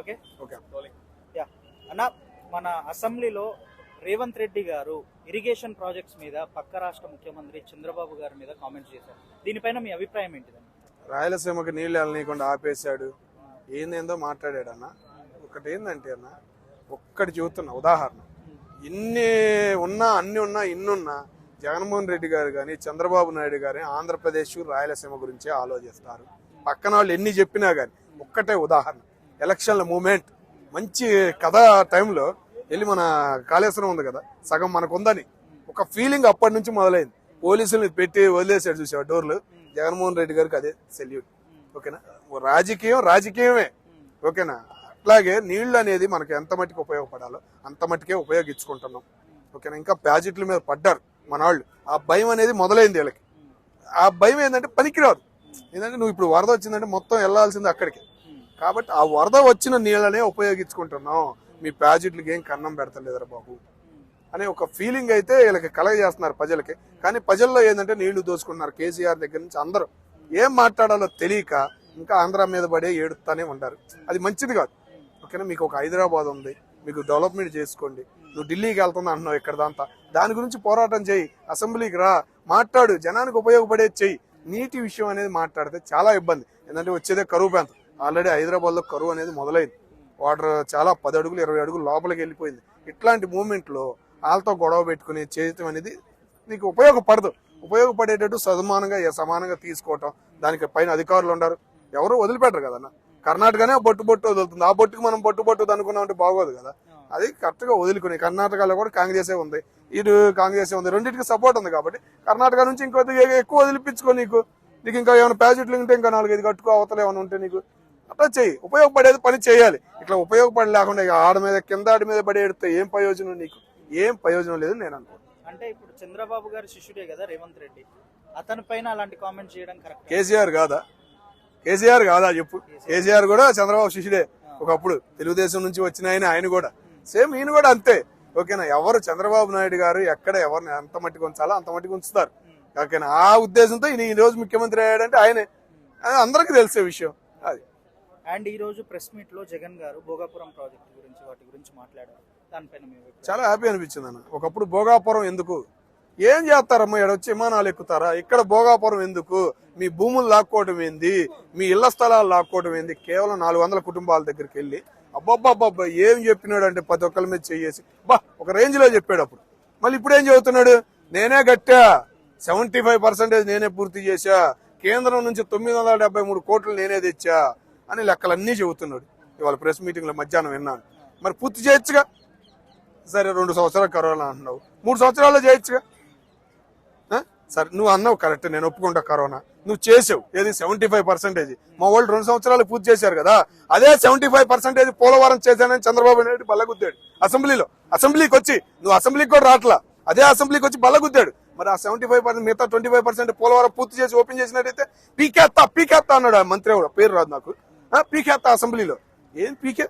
Okay? Okay. Yeah అన్న మన అసెంబ్లీలో రేవంత్ రెడ్డి గారు ఇరిగేషన్ ప్రాజెక్ట్స్ మీద పక్క రాష్ట్ర ముఖ్యమంత్రి చంద్రబాబు గారి మీద కామెంట్స్ చేశారు. దీనిపైన మీ అభిప్రాయం ఏంటిదండి రాయలసీమకి నీళ్ళు వెళ్ళనీయకుండా ఆపేశాడు. ఏందేందో మాట్లాడాడు అన్న. ఒకటి ఏందంటే అన్న ఒక్కటి చెబుతున్నా ఉదాహరణ. ఇన్ని ఉన్నా అన్ని ఉన్నా ఇన్నున్నా జగన్మోహన్ రెడ్డి గారు కానీ చంద్రబాబు నాయుడు గారి ఆంధ్రప్రదేశ్ రాయలసీమ గురించే ఆలోచిస్తారు. పక్కన వాళ్ళు ఎన్ని చెప్పినా కానీ ఒక్కటే ఉదాహరణ. ఎలక్షన్ల మూమెంట్. మంచి కథ టైంలో వెళ్ళి మన కాళేశ్వరం ఉంది కదా సగం మనకు ఉందని ఒక ఫీలింగ్ అప్పటి నుంచి మొదలైంది. పోలీసుల్ని పెట్టి వదిలేసాడు చూసావు డోర్లు? జగన్మోహన్ రెడ్డి గారికి అదే సెల్యూట్ ఓకేనా? రాజకీయం రాజకీయమే. ఓకేనా? అట్లాగే నీళ్ళు అనేది మనకు ఎంత మట్టుకు ఉపయోగపడాలో అంత మట్టుకే ఉపయోగించుకుంటున్నాం. ఓకేనా? ఇంకా ప్యాజెట్ల మీద పడ్డారు మన వాళ్ళు ఆ భయం అనేది మొదలైంది వీళ్ళకి. ఆ భయం ఏంటంటే పనికిరాదు. ఏంటంటే నువ్వు ఇప్పుడు వరద వచ్చిందంటే మొత్తం వెళ్ళాల్సింది అక్కడికి. కాబట్టి ఆ వరద వచ్చిన నీళ్ళనే ఉపయోగించుకుంటున్నాం. మీ ప్యాజెట్లకి ఏం కన్నం పెడతలేదురా బాబు. అనే ఒక ఫీలింగ్ అయితే వీళ్ళకి కలగజేస్తున్నారు ప్రజలకి. కానీ ప్రజల్లో ఏంటంటే నీళ్ళు దోచుకుంటున్నారు. కేసీఆర్ దగ్గర నుంచి అందరూ. ఏం మాట్లాడాలో తెలియక ఇంకా ఆంధ్ర మీద పడే ఏడుస్తానే ఉంటారు. అది మంచిది కాదు. ఓకేనా? మీకు ఒక హైదరాబాద్ ఉంది. మీకు డెవలప్మెంట్ చేసుకోండి. నువ్వు ఢిల్లీకి వెళ్తున్నా అంటున్నావు ఇక్కడ దాంతా దాని గురించి పోరాటం చేయి. అసెంబ్లీకి రా. మాట్లాడు. జనానికి ఉపయోగపడేది చెయ్యి. నీటి విషయం అనేది మాట్లాడితే చాలా ఇబ్బంది. ఎందుకంటే వచ్చేదే కరువు ప్రాంతం. ఆల్రెడీ హైదరాబాద్లో కరువు అనేది మొదలైంది. వాటర్ చాలా పది అడుగులు ఇరవై అడుగులు లోపలికి వెళ్ళిపోయింది. ఇట్లాంటి మూమెంట్లో వాళ్ళతో గొడవ పెట్టుకుని చేయటం అనేది నీకు ఉపయోగపడదు. ఉపయోగపడేటట్టు సమానంగా సమానంగా తీసుకోవటం దానికి పైన అధికారులు ఉండరు. ఎవరు వదిలిపెట్టరు కదన్న కర్ణాటకనే బొట్టు బొట్టు వదులుతుంది. ఆ బొట్టుకు మనం బొట్టు బొట్టు అనుకున్నామంటే బాగోదు కదా. అది కరెక్ట్గా వదులుకుని కర్ణాటకలో కూడా కాంగ్రెసే ఉంది. ఇటు కాంగ్రెసే ఉంది. రెండింటికి సపోర్ట్ ఉంది కాబట్టి కర్ణాటక నుంచి ఇంకో ఎక్కువ వదిలిపించుకో నీకు. నీకు ఇంకా ఏమైనా ప్యాజెట్లు ఉంటే ఇంకా నాలుగైదు కట్టుకో అవతలు ఏమైనా ఉంటే నీకు. అట్లా చెయ్యి. ఉపయోగపడేది పని చేయాలి. ఇట్లా ఉపయోగపడి లేకుండా ఆడ మీద కింద ఆడి మీద పడి ఎడితే ఏం ప్రయోజనం నీకు? ఏం ప్రయోజనం లేదు నేను అనుకో అంటే ఇప్పుడు చంద్రబాబు గారి శిష్యుడే కదా రేవంత్ రెడ్డి. అతని పైన అలాంటి కామెంట్స్ చేయడం కరెక్ట్ కేసీఆర్ కాదా? కేసీఆర్ కాదా చెప్పు? కేసీఆర్. కూడా చంద్రబాబు శిష్యుడే. ఒకప్పుడు తెలుగుదేశం నుంచి వచ్చిన ఆయన ఆయన కూడా. సేమ్ ఈయన కూడా అంతే. ఓకేనా? ఎవరు చంద్రబాబు నాయుడు గారు ఎక్కడ ఎవరిని ఎంత మట్టికి ఉంచాలో అంత మట్టికి ఉంచుతారు. ఓకేనా? ఆ ఉద్దేశంతో ఈయన ఈ రోజు ముఖ్యమంత్రి అయ్యాడంటే ఆయనే. అది అందరికీ తెలిసే విషయం. అది. అండ్ ఈ రోజు ప్రెస్ మీట్లో జగన్ గారు భోగాపురం ప్రాజెక్ట్ గురించి వాటి గురించి మాట్లాడారు. దానిపైన చాలా హ్యాపీ అనిపించింది అన్న. ఒకప్పుడు భోగాపురం ఎందుకు? ఏం చేస్తారమ్మా? ఇక్కడ వచ్చి విమానాలు ఎక్కుతారా? ఇక్కడ భోగాపురం ఎందుకు? మీ భూములు లాక్కోవటం ఏంది? మీ ఇళ్ళ స్థలాలు లాక్కోవటం ఏంది? కేవలం నాలుగు వందల కుటుంబాల దగ్గరికి వెళ్ళి అబ్బబ్బబ్బబ్బా ఏం చెప్పినాడు అంటే ప్రతి ఒక్కరి మీద చెయ్యేసి బా ఒక రేంజ్లో చెప్పాడు అప్పుడు. మళ్ళీ ఇప్పుడు ఏం చెబుతున్నాడు నేనే గట్టా. సెవెంటీ ఫైవ్ పర్సెంటేజ్ నేనే పూర్తి చేశా. కేంద్రం నుంచి తొమ్మిది వందల డెబ్బై మూడు కోట్లు నేనే తెచ్చా. అని లెక్కలన్నీ చెబుతున్నాడు. ఇవాళ ప్రెస్ మీటింగ్లో మధ్యాహ్నం విన్నాను. మరి పూర్తి చేయొచ్చుగా? సరే రెండు సంవత్సరాలు కరోనా అంటున్నావు. మూడు సంవత్సరాల్లో చేయొచ్చుగా? సరే నువ్వు అన్నావు కరెక్ట్ నేను ఒప్పుకుంటా కరోనా. నువ్వు చేసావు. ఏది? Seventy five percentage. మా వాళ్ళు రెండు సంవత్సరాలు పూర్తి చేశారు కదా. అదే సెవెంటీ ఫైవ్ పర్సెంటేజ్ పోలవరం చేశానని చంద్రబాబు నాయుడు బల్లగుద్దాడు అసెంబ్లీలో. అసెంబ్లీకి వచ్చి. నువ్వు అసెంబ్లీకి కూడా రావట్లా అదే అసెంబ్లీకి వచ్చి బల్లగుద్దాడు మరి ఆ సెవెంటీ ఫైవ్ పర్సెంట్ మిగతా ట్వంటీ ఫైవ్ పర్సెంట్ పోలవరం పూర్తి చేసి ఓపెన్ చేసినట్టయితే పీకేత్తా పీకేత్తా అన్నాడు ఆ మంత్రి కూడా పేరు రాదు నాకు. పీకే అసెంబ్లీలో. ఏం పీకే?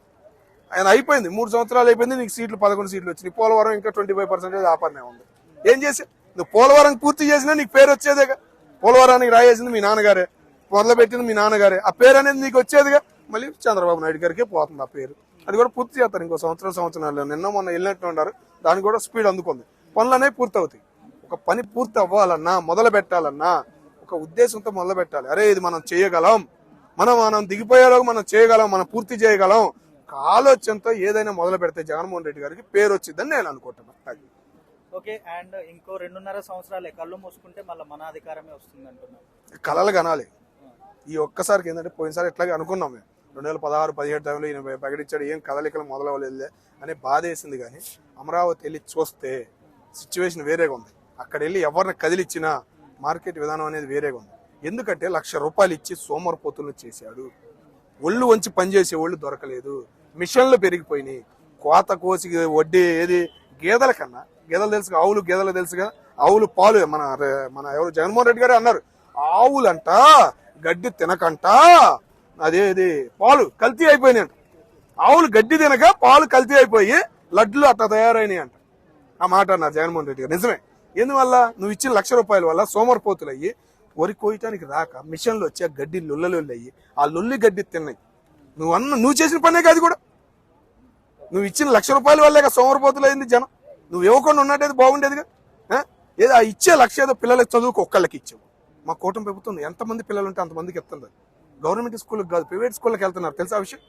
ఆయన అయిపోయింది. మూడు సంవత్సరాలు అయిపోయింది. నీకు సీట్లు పదకొండు సీట్లు వచ్చినాయి. పోలవరం ఇంకా ట్వంటీ ఫైవ్ పర్సెంటేజ్ ఆపనే ఉంది. ఏం చేసి? నువ్వు పోలవరం పూర్తి చేసినా నీకు పేరు వచ్చేదేగా? పోలవరానికి రాయేసింది మీ నాన్నగారే. మొదలుపెట్టింది మీ నాన్నగారే. ఆ పేరు అనేది నీకు వచ్చేదిగా? మళ్ళీ చంద్రబాబు నాయుడు గారికే పోతుంది ఆ పేరు. అది కూడా పూర్తి చేస్తారు. ఇంకో సంవత్సరం సంవత్సరాలు. నిన్న మొన్న వెళ్ళినట్టు ఉన్నారు. దానికి కూడా స్పీడ్ అందుకుంది. పనులు అనేవి పూర్తి అవుతాయి ఒక పని పూర్తి అవ్వాలన్నా మొదలు పెట్టాలన్నా ఒక ఉద్దేశంతో మొదలు పెట్టాలి అరే ఇది మనం చేయగలం. మనం మనం దిగిపోయేలోగా మనం చేయగలం మనం పూర్తి చేయగలం. ఆలోచనతో ఏదైనా మొదలు పెడితే జగన్మోహన్ రెడ్డి గారికి పేరు వచ్చిందని నేను అనుకుంటున్నాను. ఓకే అండ్ ఇంకో రెండున్నర సంవత్సరాలే కళ్ళు మూసుకుంటే మళ్ళీ మన అధికారమే వస్తుంది అంటున్నారు కలలు కనాలి. ఈ ఒక్కసారికి ఏంటంటే పోయినసారి ఎట్లాగే అనుకున్నాం మేము. రెండు వేల పదహారు పదిహేడు టైంలో ఈయన ప్రకటించాడు ఏం కదలికలు మొదలవలేదులే అని బాధ వేసింది కానీ అమరావతి వెళ్ళి చూస్తే సిచ్యువేషన్ వేరేగా ఉంది. అక్కడ వెళ్ళి ఎవరిని కదిలిచ్చినా మార్కెట్ విధానం అనేది వేరేగా ఉంది. ఎందుకంటే లక్ష రూపాయలు ఇచ్చి సోమరపోతులను చేశాడు. ఒళ్ళు వంచి పనిచేసే ఒళ్ళు దొరకలేదు. మిషన్లు పెరిగిపోయినాయి. కోత కోసి వడ్డీ ఏది? గేదెల కన్నా. గేదెలు తెలుసు ఆవులు గేదెలు తెలుసుగా ఆవులు పాలు మన మన ఎవరు? జగన్మోహన్ రెడ్డి గారు అన్నారు. ఆవులంట గడ్డి తినకంట. అదేది? పాలు కల్తీ అయిపోయినాయి ఆవులు గడ్డి తినక పాలు కల్తీ అయిపోయి లడ్లు అట్లా తయారైనాయి అంట ఆ మాట అన్నారు జగన్మోహన్ రెడ్డి గారు. నిజమే. ఎందువల్ల? నువ్వు ఇచ్చిన లక్ష రూపాయల వల్ల సోమరిపోతులు అయ్యి వరి కోయటానికి రాక మిషన్లు వచ్చి ఆ గడ్డి లొల్లలు అయ్యి ఆ లొల్లి గడ్డి తిన్నాయి. నువ్వు అన్న నువ్వు చేసిన పనే కాదు కూడా. నువ్వు ఇచ్చిన లక్ష రూపాయల వల్లే కదా సోమరపోతులు అయింది జనం. నువ్వు ఇవ్వకుండా ఉన్నట్టేది బాగుండేదిగా ఏదో ఆ ఇచ్చే లక్ష ఏదో పిల్లలకి చదువుకు ఒక్కళ్ళకి ఇచ్చావు. మా కూటమి ప్రభుత్వం ఎంతమంది పిల్లలు ఉంటే అంతమందికి ఇస్తుంది. గవర్నమెంట్ స్కూల్కి కాదు ప్రైవేట్ స్కూల్కి వెళ్తున్నారు. తెలుసా విషయం?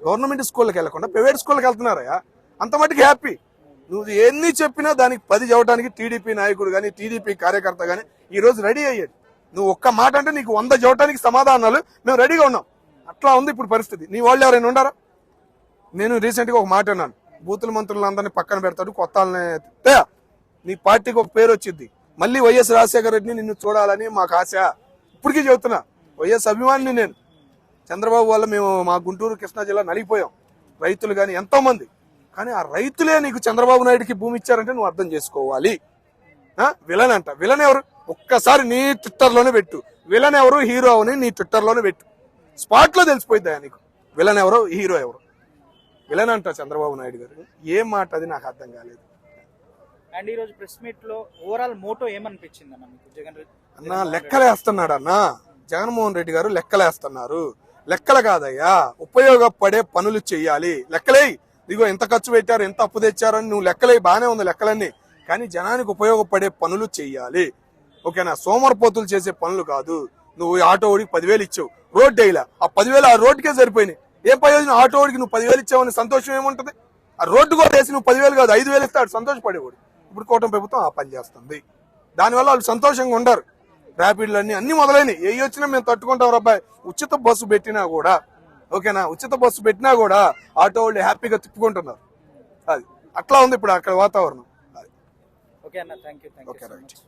గవర్నమెంట్ స్కూల్కి వెళ్ళకుండా ప్రైవేట్ స్కూల్కి వెళ్తున్నారయ్యా. అంత మటుకు హ్యాపీ. నువ్వు ఎన్ని చెప్పినా దానికి పది చెప్పడానికి టీడీపీ నాయకుడు కానీ టీడీపీ కార్యకర్త కానీ ఈ రోజు రెడీ అయ్యాడు. నువ్వు ఒక్క మాట అంటే నీకు వంద చూడటానికి సమాధానాలు. మేము రెడీగా ఉన్నాం. అట్లా ఉంది ఇప్పుడు పరిస్థితి. నీ వాళ్ళు ఎవరైనా ఉండారా? నేను రీసెంట్గా ఒక మాట అన్నాను. బూతుల మంత్రులందరినీ పక్కన పెడతాడు కొత్త వాళ్ళని తే, నీ పార్టీకి ఒక పేరు వచ్చింది. మళ్ళీ వైఎస్ రాజశేఖర రెడ్డిని నిన్ను చూడాలని మాకు ఆశ. ఇప్పటికీ చెబుతున్నా. వైఎస్ అభిమానిని నేను. చంద్రబాబు వల్ల మేము మా గుంటూరు కృష్ణా జిల్లా నలిగిపోయాం. రైతులు కానీ ఎంతో మంది కానీ ఆ రైతులే నీకు చంద్రబాబు నాయుడికి భూమి ఇచ్చారంటే నువ్వు అర్థం చేసుకోవాలి. విలన్ అంట. విలన్ ఎవరు? ఒక్కసారి నీ ట్విట్టర్లోనే పెట్టు. విలన్ ఎవరు? హీరో అని నీ ట్విట్టర్లోనే పెట్టు. స్పాట్లో తెలిసిపోయిద్దా నీకు. విలన్ ఎవరు? హీరో ఎవరు? విలన్ అంట చంద్రబాబు నాయుడు గారు. ఏం మాట అది నాకు అర్థం కాలేదు. అండ్ ఈ రోజు ప్రెస్ మీట్లో ఓవరాల్ మోటో ఏమనిపించింది అన్న మీకు? జగన్ రెడ్డి అన్న లెక్కలేస్తున్నాడు అన్న. జగన్మోహన్ రెడ్డి గారు లెక్కలేస్తున్నారు లెక్కలు కాదయ్యా. ఉపయోగపడే పనులు చెయ్యాలి. లెక్కలేయి ఇదిగో ఎంత ఖర్చు పెట్టారు ఎంత అప్పు తెచ్చారని నువ్వు లెక్కలేయి బానే ఉంది లెక్కలన్నీ. కానీ జనానికి ఉపయోగపడే పనులు చెయ్యాలి. ఓకేనా? సోమరపోతులు చేసే పనులు కాదు. నువ్వు ఈ ఆటో ఓడికి పదివేలు ఇచ్చావు. రోడ్ వేయలే ఆ పదివేలు ఆ రోడ్డుకే సరిపోయినాయి. ఏం ప్రయోజనం ఆటో ఓడికి నువ్వు పదివేలు ఇచ్చావని సంతోషం ఏముంటది? ఆ రోడ్డు కూడా వేసి నువ్వు పదివేలు కాదు ఐదు వేలు ఇస్తాడు సంతోషపడేవాడు. ఇప్పుడు కూటమి ప్రభుత్వం ఆ పని చేస్తుంది. దానివల్ల వాళ్ళు సంతోషంగా ఉండరు. ర్యాపిడ్లు అన్ని అన్ని మొదలైనవి ఏ వచ్చినా మేము తట్టుకుంటాం అబ్బాయి ఉచిత బస్సు పెట్టినా కూడా ఓకేనా? ఉచిత బస్సు పెట్టినా కూడా ఆటో వాళ్ళు హ్యాపీగా తిప్పుకుంటున్నారు. అది. అట్లా ఉంది ఇప్పుడు అక్కడ వాతావరణం. అది. ఓకే అన్న థ్యాంక్ యూ థ్యాంక్